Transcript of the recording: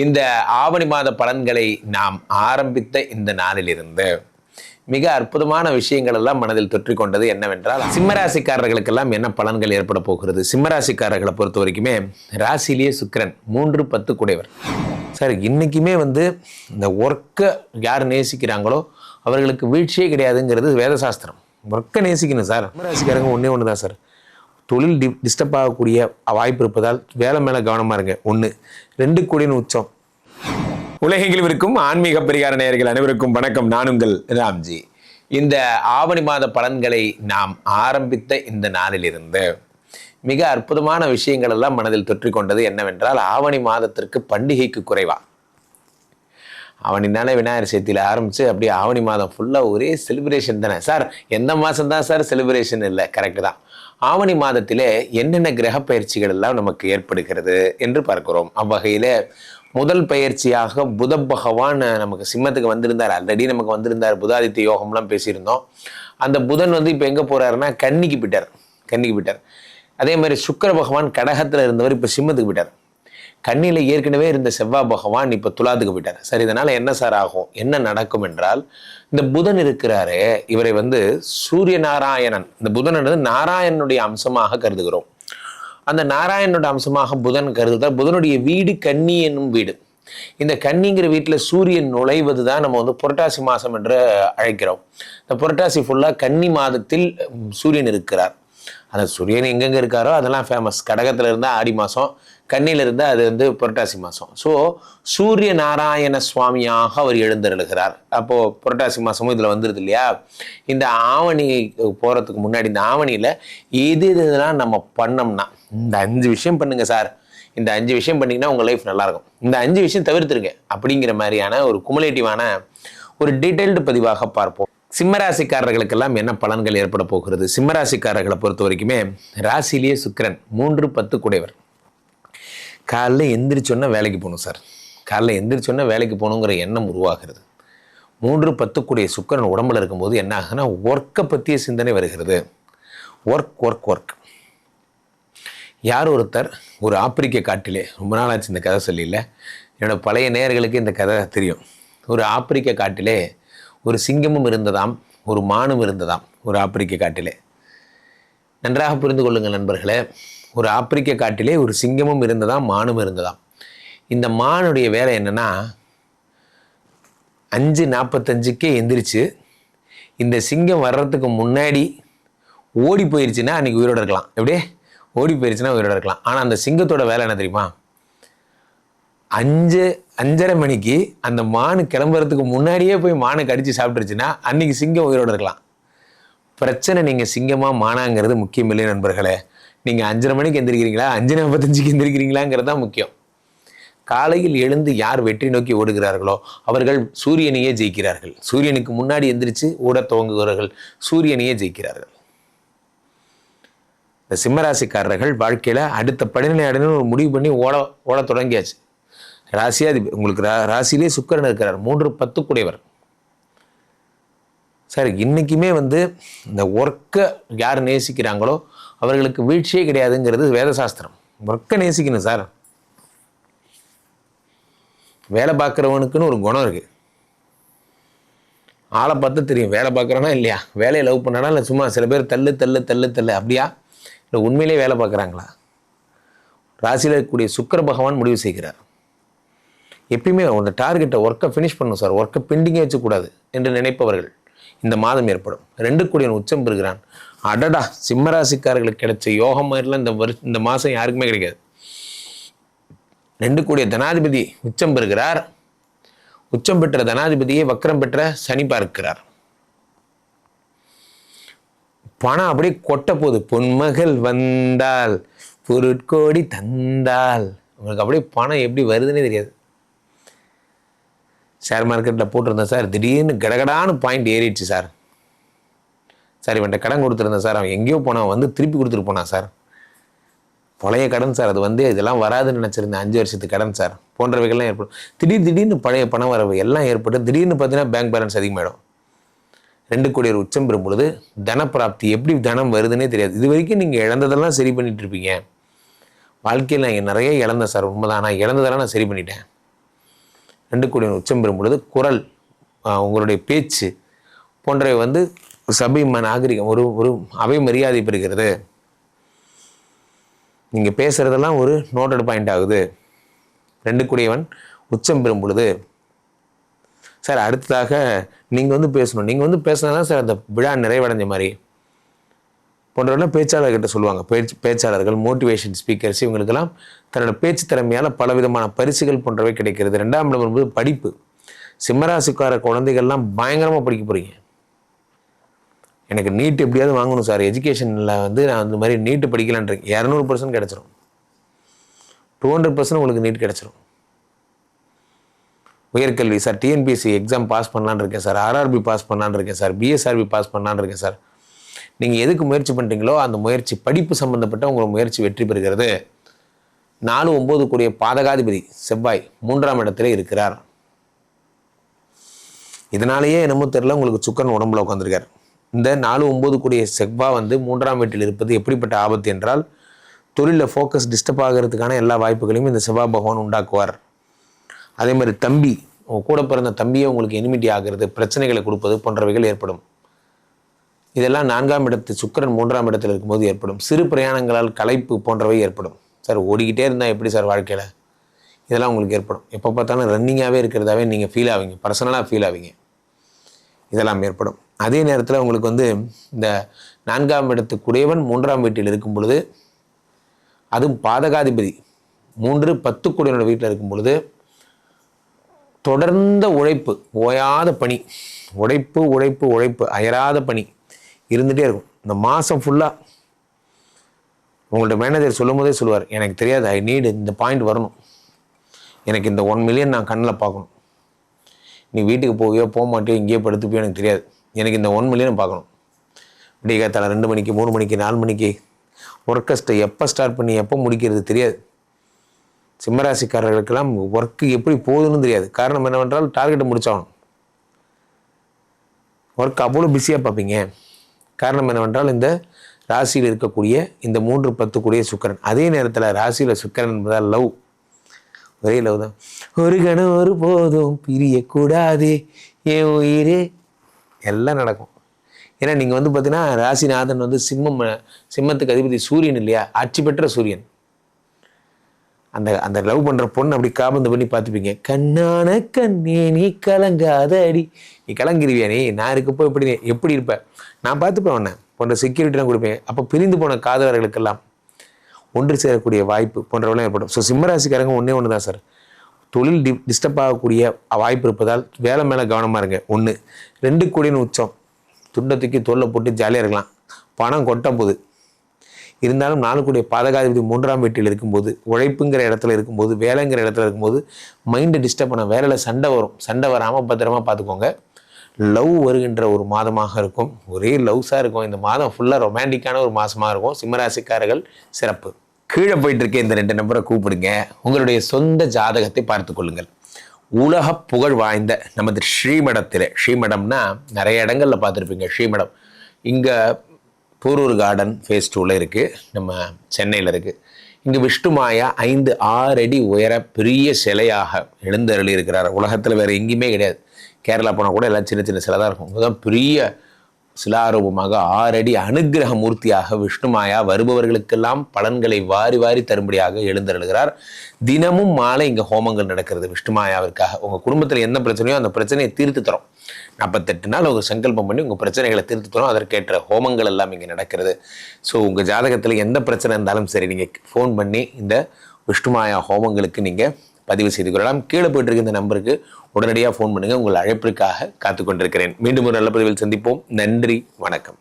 இந்த ஆவணி மாத பலன்களை நாம் ஆரம்பித்த இந்த நாளிலிருந்து மிக அற்புதமான விஷயங்கள் எல்லாம் மனதில் தொற்றி கொண்டது என்னவென்றால் சிம்மராசிக்காரர்களுக்கெல்லாம் என்ன பலன்கள் ஏற்பட போகிறது? சிம்மராசிக்காரர்களை பொறுத்த வரைக்குமே ராசிலேயே சுக்கிரன் மூன்று பத்து குடைவர். சார் இன்றைக்குமே வந்து இந்த ஒர்க்கை யார் நேசிக்கிறாங்களோ அவர்களுக்கு வீழ்ச்சியே கிடையாதுங்கிறது வேதசாஸ்திரம். ஒர்க்கை நேசிக்கணும் சார். சிம்மராசிக்காரங்க ஒன்றே ஒன்று தான் சார். தொழில் டி டிஸ்டர்ப் ஆகக்கூடிய வாய்ப்பு இருப்பதால் வேலை மேலே கவனமாக இருங்க. ஒன்று ரெண்டு கோடின்னு உச்சம். உலகெங்கிலும் இருக்கும் ஆன்மீக பரிகார நேயர்கள் அனைவருக்கும் வணக்கம். நானுங்கள் ராம்ஜி. இந்த ஆவணி மாத பலன்களை நாம் ஆரம்பித்த இந்த நாளிலிருந்து மிக அற்புதமான விஷயங்கள் எல்லாம் மனதில் தொற்றிக் கொண்டது என்னவென்றால் ஆவணி மாதத்திற்கு பண்டிகைக்கு குறைவா? ஆவணினாலே விநாயகர் சதுர்த்தியில் ஆரம்பித்து அப்படியே ஆவணி மாதம் ஃபுல்லாக ஒரே செலிப்ரேஷன் தானே. சார் எந்த மாதம் தான் சார் செலிப்ரேஷன் இல்லை? கரெக்டு தான். ஆவணி மாதத்திலே என்னென்ன கிரக பயிற்சிகள் எல்லாம் நமக்கு ஏற்படுகிறது என்று பார்க்கிறோம். அவ்வகையில் முதல் பயிற்சியாக புத பகவான் நமக்கு சிம்மத்துக்கு வந்திருந்தார். ஆல்ரெடி நமக்கு வந்திருந்தார். புதாதித்ய யோகம்லாம் பேசியிருந்தோம். அந்த புதன் வந்து இப்போ எங்கே போகிறாருன்னா கன்னிக்கு போயிட்டார். கன்னிக்கு போயிட்டார். அதே மாதிரி சுக்கர பகவான் கடகத்தில் இருந்தவர் இப்போ சிம்மத்துக்கு போயிட்டார். கண்ணியில் ஏற்கனவே இருந்த செவ்வாய் பகவான் இப்போ துலாத்துக்கு போயிட்டார். சரி இதனால் என்ன சார் ஆகும்? என்ன நடக்கும் என்றால் இந்த புதன் இருக்கிறாரு இவரை வந்து சூரிய நாராயணன் இந்த புதன் என்பது நாராயணனுடைய அம்சமாக கருதுகிறோம். அந்த நாராயணனோட அம்சமாக புதன் கருதுதால் புதனுடைய வீடு கன்னி என்னும் வீடு. இந்த கன்னிங்கிற வீட்டில் சூரியன் நுழைவது தான் நம்ம வந்து புரட்டாசி மாதம் என்று அழைக்கிறோம். இந்த புரட்டாசி ஃபுல்லாக கன்னி மாதத்தில் சூரியன் இருக்கிறார். அந்த சூரியன் எங்கெங்கே இருக்காரோ அதெல்லாம் ஃபேமஸ் கடகத்தில் இருந்தால் ஆடி மாதம் கண்ணியில் இருந்தால் அது வந்து புரட்டாசி மாதம் ஸோ சூரிய நாராயண சுவாமியாக அவர் எழுந்தருளுகிறார். அப்போது புரட்டாசி மாதமும் இதில் வந்துடுது இல்லையா இந்த ஆவணி போகிறதுக்கு முன்னாடி இந்த ஆவணியில் எது இதெல்லாம் நம்ம பண்ணோம்னா இந்த அஞ்சு விஷயம் பண்ணுங்கள் சார். இந்த அஞ்சு விஷயம் பண்ணிங்கன்னா உங்கள் லைஃப் நல்லாயிருக்கும் இந்த அஞ்சு விஷயம் தவிர்த்துருங்க. அப்படிங்கிற மாதிரியான ஒரு குமுலேட்டிவான ஒரு டீட்டெயில்டு பதிவாக பார்ப்போம். சிம்மராசிக்காரர்களுக்கெல்லாம் என்ன பலன்கள் ஏற்பட போகிறது? சிம்மராசிக்காரர்களை பொறுத்த வரைக்குமே ராசிலேயே சுக்கிரன் மூன்று பத்து குடைவர் காலைல எந்திரிச்சோன்னா வேலைக்கு போகணும் சார். காலைல எந்திரிச்சோன்னா வேலைக்கு போகணுங்கிற எண்ணம் உருவாகிறது. மூன்று பத்துக்குடைய சுக்கரன் உடம்புல இருக்கும்போது என்ன ஆகுனா ஒர்க்கை பற்றிய சிந்தனை வருகிறது. ஒர்க் ஒர்க் ஒர்க் யார் ஒருத்தர் ஒரு ஆப்பிரிக்க காட்டிலே ரொம்ப நாளாச்சு இந்த கதை சொல்லியில. என்னோட பழைய நேயர்களுக்கு இந்த கதை தெரியும். ஒரு ஆப்பிரிக்க காட்டிலே ஒரு சிங்கமும் இருந்ததாம் ஒரு மானும் இருந்ததாம் ஒரு ஆப்பிரிக்க காட்டிலே. நன்றாக புரிந்து கொள்ளுங்கள் நண்பர்களே. ஒரு ஆப்பிரிக்க காட்டிலே ஒரு சிங்கமும் இருந்ததாம் மானும் இருந்ததாம். இந்த மானுடைய வேலை என்னன்னா அஞ்சு நாற்பத்தஞ்சுக்கே எந்திரிச்சு இந்த சிங்கம் வர்றதுக்கு முன்னாடி ஓடி போயிருச்சுன்னா அன்றைக்கி உயிரோடு இருக்கலாம். எப்படியே? ஓடி போயிருச்சுன்னா உயிரோடு இருக்கலாம். ஆனால் அந்த சிங்கத்தோட வேலை என்ன தெரியுமா? அஞ்சு அஞ்சரை மணிக்கு அந்த மானு கிளம்புறதுக்கு முன்னாடியே போய் மானை கடித்து சாப்பிட்டுருச்சுன்னா அன்றைக்கி சிங்கம் உயிரோடு இருக்கலாம். பிரச்சனை நீங்கள் சிங்கமாக மானாங்கிறது முக்கியம் இல்லை நண்பர்களே. நீங்கள் அஞ்சரை மணிக்கு எந்திரிக்கிறீங்களா? அஞ்சு நாற்பத்தஞ்சுக்கு எந்திரிக்கிறீங்களாங்கிறது தான் முக்கியம். காலையில் எழுந்து யார் வெற்றி நோக்கி ஓடுகிறார்களோ அவர்கள் சூரியனையே ஜெயிக்கிறார்கள். சூரியனுக்கு முன்னாடி எந்திரிச்சு ஓட துவங்குகிறார்கள் சூரியனையே ஜெயிக்கிறார்கள். இந்த சிம்மராசிக்காரர்கள் வாழ்க்கையில் அடுத்த படிநிலை அடையணும்னு ஒரு முடிவு பண்ணி ஓட ஓட தொடங்கியாச்சு. ராசியாதிபதி உங்களுக்கு ரா ராசியிலே சுக்கரன் இருக்கிறார். மூன்று பத்துக்குடையவர். சார் இன்றைக்குமே வந்து இந்த ஒர்க்கை யார் நேசிக்கிறாங்களோ அவர்களுக்கு வீழ்ச்சியே கிடையாதுங்கிறது வேதசாஸ்திரம். ஒர்க்கை நேசிக்கணும் சார். வேலை பார்க்குறவனுக்குன்னு ஒரு குணம் இருக்குது ஆளை பார்த்து தெரியும் வேலை பார்க்குறானா இல்லையா? வேலையை லவ் பண்ணானா இல்லை சும்மா சில பேர் தள்ளு தள்ளு தள்ளு தள்ளு அப்படியா? இல்லை உண்மையிலே வேலை பார்க்குறாங்களா? ராசியில் இருக்கக்கூடிய சுக்கர பகவான் முடிவு செய்கிறார். எப்பயுமே அந்த டார்கெட்டை ஒர்க்கை ஃபினிஷ் பண்ணணும் சார். ஒர்க்கை பெண்டிங்கே வச்சக்கூடாது என்று நினைப்பவர்கள். இந்த மாதம் ஏற்படும். ரெண்டு கோடியன் உச்சம் பெறுகிறான். அடடா சிம்மராசிக்காரர்களுக்கு கிடைச்ச யோகம் மாதிரிலாம் இந்த வருஷம் இந்த மாதம் யாருக்குமே கிடைக்காது. ரெண்டு கோடிய தனாதிபதி உச்சம் பெறுகிறார். உச்சம் பெற்ற தனாதிபதியை வக்கரம் பெற்ற சனி பார்க்கிறார். பணம் அப்படியே கொட்ட போகுது. பொன்மகள் வந்தால் பொருட்கோடி தந்தால். உங்களுக்கு அப்படியே பணம் எப்படி வருதுன்னே தெரியாது. ஷேர் மார்க்கெட்டில் போட்டிருந்தேன் சார் திடீர்னு கடகடான்னு பாயிண்ட் ஏறிடுச்சு சார் சார் இவன்ட்ட கடன் கொடுத்துருந்தேன் சார் அவன் எங்கேயோ போனான் வந்து திருப்பி கொடுத்துட்டு போனான் சார் பழைய கடன் சார் அது வந்து இதெல்லாம் வராதுன்னு நினச்சிருந்தேன் அஞ்சு வருஷத்துக்கு கடன் சார் போன்றவைகள்லாம் ஏற்படும். திடீர் திடீர்னு பழைய பணம் வரவு எல்லாம் ஏற்பட்டு திடீர்னு பார்த்தீங்கன்னா பேங்க் பேலன்ஸ் அதிகமாகிடும் ரெண்டு கோடி உச்சம் பெறும் பொழுது தனப்பிராப்தி எப்படி தனம் வருதுன்னே தெரியாது. இது வரைக்கும் நீங்கள் இழந்ததெல்லாம் சரி பண்ணிகிட்ருப்பீங்க இருப்பீங்க. வாழ்க்கையில் நான் நிறைய இழந்தேன் சார் உண்மைதான். நான் இழந்ததெல்லாம் நான் சரி பண்ணிட்டேன். ரெண்டு கோடியின் உச்சம் பெறும் பொழுது குரல் உங்களுடைய பேச்சு போன்றவை வந்து சபை ம- நாகரிகம் ஒரு ஒரு அவை மரியாதை பெறுகிறது. நீங்கள் பேசுகிறதெல்லாம் ஒரு நோட்டட் பாயிண்ட் ஆகுது. ரெண்டு கூடியவன் உச்சம் பெறும் பொழுது. சார் அடுத்ததாக நீங்கள் வந்து பேசணும். நீங்கள் வந்து பேசினா தான் சார் அந்த விழா நிறைவடைஞ்ச மாதிரி. போன்றவெல்லாம் பேச்சாளர்கிட்ட சொல்லுவாங்க. பேச்சு பேச்சாளர்கள் மோட்டிவேஷன் ஸ்பீக்கர்ஸ் இவங்களுக்கெல்லாம் தன்னோட பேச்சு திறமையால் பலவிதமான பரிசுகள் போன்றவை கிடைக்கிறது. ரெண்டாம் இடம் என்பது படிப்பு. சிம்மராசிக்கார குழந்தைகள்லாம் பயங்கரமாக படிக்க போகிறீங்க எனக்கு நீட் எப்படியாவது வாங்கணும் சார். எஜுகேஷனில் வந்து நான் அந்த மாதிரி நீட்டு படிக்கலான்றேன். இரநூறு பர்சன்ட் கிடச்சிரும். டூ ஹண்ட்ரட் பர்சன்ட் உங்களுக்கு நீட் கிடச்சிரும். உயர்கல்வி சார். டிஎன்பிஎஸ்சி எக்ஸாம் பாஸ் பண்ணலான்னு இருக்கேன் சார். ஆர்ஆர்பி பாஸ் பண்ணலான்னு இருக்கேன் சார். பிஎஸ்ஆர்பி பாஸ் பண்ணலான்னு இருக்கேன் சார். நீங்கள் எதுக்கு முயற்சி பண்ணுறீங்களோ அந்த முயற்சி படிப்பு சம்மந்தப்பட்ட உங்கள் முயற்சி வெற்றி பெறுகிறது. நாலு ஒம்பது கூடிய பாதகாதிபதி செவ்வாய் மூன்றாம் இடத்துல இருக்கிறார். இதனாலேயே என்னமோ தெரியல உங்களுக்கு சுக்கரன் உடம்புல உட்காந்துருக்கார் இந்த நாலு ஒம்பது கூடிய செவ்வாய் வந்து மூன்றாம் வீட்டில் இருப்பது எப்படிப்பட்ட ஆபத்து என்றால் தொழிலில் ஃபோக்கஸ் டிஸ்டர்ப் ஆகிறதுக்கான எல்லா வாய்ப்புகளையும் இந்த செவ்வாய் பகவான் உண்டாக்குவார். அதே மாதிரி தம்பி உங்கள் கூட பிறந்த தம்பியை உங்களுக்கு எனிமிட்டி ஆகிறது பிரச்சனைகளை கொடுப்பது போன்றவைகள் ஏற்படும். இதெல்லாம் நான்காம் இடத்து சுக்கிரன் மூன்றாம் இடத்தில் இருக்கும்போது ஏற்படும். சிறு பிரயாணங்களால் களைப்பு போன்றவை ஏற்படும். சார் ஓடிக்கிட்டே இருந்தால் எப்படி சார் வாழ்க்கையில்? இதெல்லாம் உங்களுக்கு ஏற்படும். எப்போ பார்த்தாலும் ரன்னிங்காகவே இருக்கிறதாவே நீங்கள் ஃபீல் ஆவீங்க. பர்சனலாக ஃபீல் ஆவீங்க. இதெல்லாம் ஏற்படும். அதே நேரத்தில் உங்களுக்கு வந்து இந்த நான்காம் இடத்துக்குடையவன் மூன்றாம் வீட்டில் இருக்கும் பொழுது அதுவும் பாதகாதிபதி மூன்று பத்து குடையனோட வீட்டில் இருக்கும் பொழுது தொடர்ந்த உழைப்பு ஓயாத பணி. உழைப்பு உழைப்பு உழைப்பு அயராத பணி. இருந்துகிட்டே இருக்கும். இந்த மாதம் ஃபுல்லாக உங்கள்ட்ட மேனேஜர் சொல்லும் போதே சொல்லுவார் எனக்கு தெரியாது ஐ நீடு இந்த பாயிண்ட் வரணும். எனக்கு இந்த ஒன் மில்லியன் நான் கண்ணில் பார்க்கணும். நீ வீட்டுக்கு போவியோ போக மாட்டியோ இங்கேயே படுத்துப்பியோ எனக்கு தெரியாது. எனக்கு இந்த ஒன் மில்லியன் பார்க்கணும். விடியகாத்தால ரெண்டு மணிக்கு மூணு மணிக்கு நாலு மணிக்கு? ஒர்க்கஸ்ட்டை எப்போ ஸ்டார்ட் பண்ணி எப்போ முடிக்கிறது தெரியாது. சிம்மராசிக்காரர்களுக்கெல்லாம் ஒர்க்கு எப்படி போகுதுன்னு தெரியாது. காரணம் என்னவென்றால் டார்கெட்டை முடிச்சாகணும். ஒர்க் அவ்வளோ பிஸியாக பார்ப்பீங்க. காரணம் என்னவென்றால் இந்த ராசியில் இருக்கக்கூடிய இந்த மூன்று பத்து கூடிய அதே நேரத்தில் ராசியில் சுக்கரன் என்பதால் லவ். ஒரே லவ் தான். ஒரு கணம் ஒரு போதும் பிரியக்கூடாதே என் உயிரே. எல்லாம் நடக்கும். ஏன்னா நீங்கள் வந்து பார்த்தீங்கன்னா ராசிநாதன் வந்து சிம்மம் சிம்மத்துக்கு அதிபதி சூரியன் இல்லையா? ஆட்சி பெற்ற சூரியன். அந்த அந்த லவ் பண்ணுற பொண்ணு அப்படி காபந்து பண்ணி பார்த்துப்பீங்க. கண்ணான கண்ணே நீ கலங்காத அடி நீ கலங்கிருவியா நீ? நான் இருக்கப்போ எப்படி நீ எப்படி இருப்பேன் நான் பார்த்துப்பேன் உன்னை. போன்ற செக்யூரிட்டிலாம் கொடுப்பேன். அப்போ பிரிந்து போன காதலர்களுக்கெல்லாம் ஒன்று சேரக்கூடிய வாய்ப்பு போன்றவெல்லாம் ஏற்படும். ஸோ சிம்மராசிக்காரங்க ஒன்றே ஒன்று தான் சார் தொழில் டி டிஸ்டர்ப் ஆகக்கூடிய வாய்ப்பு இருப்பதால் வேலை மேலே கவனமாக இருங்க. ஒன்று ரெண்டு கோடின்னு உச்சம். துண்டை தூக்கி தோல்ல போட்டு ஜாலியாக இருக்கலாம். பணம் கொட்ட போகுது. இருந்தாலும் நாளுக்குடைய பாதகாதிபதி மூன்றாம் வீட்டில் இருக்கும்போது உழைப்புங்கிற இடத்துல இருக்கும்போது வேலைங்கிற இடத்துல இருக்கும்போது மைண்டை டிஸ்டர்ப் பண்ண வேலையில் சண்டை வரும். சண்டை வராமல் பத்திரமா பார்த்துக்கோங்க லவ் வருகின்ற ஒரு மாதமாக இருக்கும். ஒரே லவ்ஸாக இருக்கும். இந்த மாதம் ஃபுல்லாக ரொமான்டிக்கான ஒரு மாதமாக இருக்கும். சிம்மராசிக்காரர்கள் சிறப்பு. கீழே போயிட்டு இருக்க இந்த ரெண்டு நம்பரை கூப்பிடுங்க. உங்களுடைய சொந்த ஜாதகத்தை பார்த்து கொள்ளுங்கள். உலக புகழ் வாய்ந்த நமது ஸ்ரீமடத்தில் ஸ்ரீமடம்னா நிறைய இடங்களில் பார்த்துருப்பீங்க. ஸ்ரீமடம். இங்கே பூரூர் கார்டன் ஃபேஸ் டூவில் இருக்குது நம்ம சென்னையில் இருக்குது இங்கே விஷ்ணுமாயா ஐந்து ஆறு அடி உயர பெரிய சிலையாக எழுந்தருளி இருக்கிறார் உலகத்தில் வேறு எங்கேயுமே கிடையாது. கேரளா போனால் கூட எல்லாம் சின்ன சின்ன சிலை தான் இருக்கும். இதுதான் பெரிய சிலாரூபமாக ஆறடி அனுக்கிரக மூர்த்தியாக விஷ்ணுமாயா வருபவர்களுக்கெல்லாம் பலன்களை வாரி வாரி தரும்படியாக எழுந்தருளுகிறார். தினமும் மாலை இங்கே ஹோமங்கள் நடக்கிறது விஷ்ணுமாயாவிற்காக. உங்கள் குடும்பத்தில் என்ன பிரச்சனையோ அந்த பிரச்சனையை தீர்த்து தரும். நாற்பத்தெட்டு நாள் உங்கள் சங்கல்பம் பண்ணி உங்கள் பிரச்சனைகளை தீர்த்து தரும். அதற்கேற்ற ஹோமங்கள் எல்லாம் இங்கே நடக்கிறது. ஸோ உங்கள் ஜாதகத்தில் எந்த பிரச்சனை இருந்தாலும் சரி நீங்கள் ஃபோன் பண்ணி இந்த விஷ்ணுமாயா ஹோமங்களுக்கு நீங்கள் பதிவு செய்து கொள்ளலாம். கீழே போயிட்டு இருக்க இந்த நம்பருக்கு உடனடியாக ஃபோன் பண்ணுங்கள் உங்கள் அழைப்பிற்காக காத்து கொண்டிருக்கிறேன் மீண்டும் ஒரு நல்ல பதிவில் சந்திப்போம். நன்றி. வணக்கம்.